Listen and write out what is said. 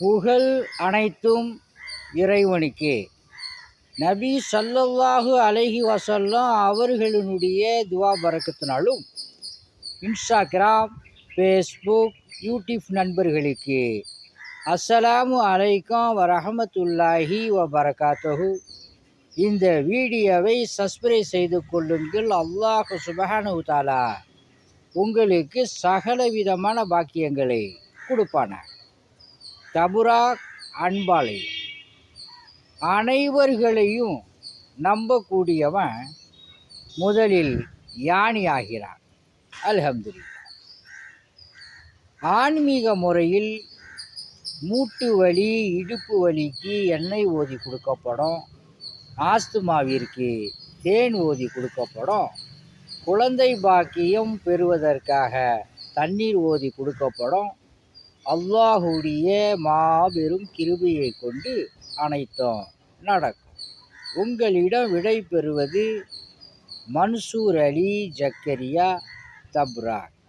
புகழ் அனைத்தும் இறைவனுக்கே. நபி ஸல்லல்லாஹு அலஹி வசல்லாம் அவர்களினுடைய துவா பறக்கத்தினாலும் இன்ஸ்டாகிராம் ஃபேஸ்புக் யூடியூப் நண்பர்களுக்கு அஸ்ஸலாமு அலைக்கும் வரஹமத்துல்லாஹி வ பரகாத்துஹு இந்த வீடியோவை சப்ஸ்கிரைப் செய்து கொள்ளுங்கள். அல்லாஹ் சுபஹானு தாலா உங்களுக்கு சகல விதமான பாக்கியங்களை கொடுப்பான தபுரா அன்பாலை. அனைவர்களையும் நம்பக்கூடியவன் முதலில் யானி ஆகிறான் அல்ஹம்துலில்லாஹ். ஆன்மீக முறையில் மூட்டு வலி இடுப்பு வலிக்கு எண்ணெய் ஓதி கொடுக்கப்படும். ஆஸ்துமாவிற்கு தேன் ஓதி கொடுக்கப்படும். குழந்தை பாக்கியம் பெறுவதற்காக தண்ணீர் ஓதி கொடுக்கப்படும். அல்லாஹுடைய மாபெரும் கிருபையை கொண்டு அனைத்தும் நடக்கும். உங்களிடம் விடை பெறுவது மன்சூர் அலி ஜக்கரியா தப்ராக்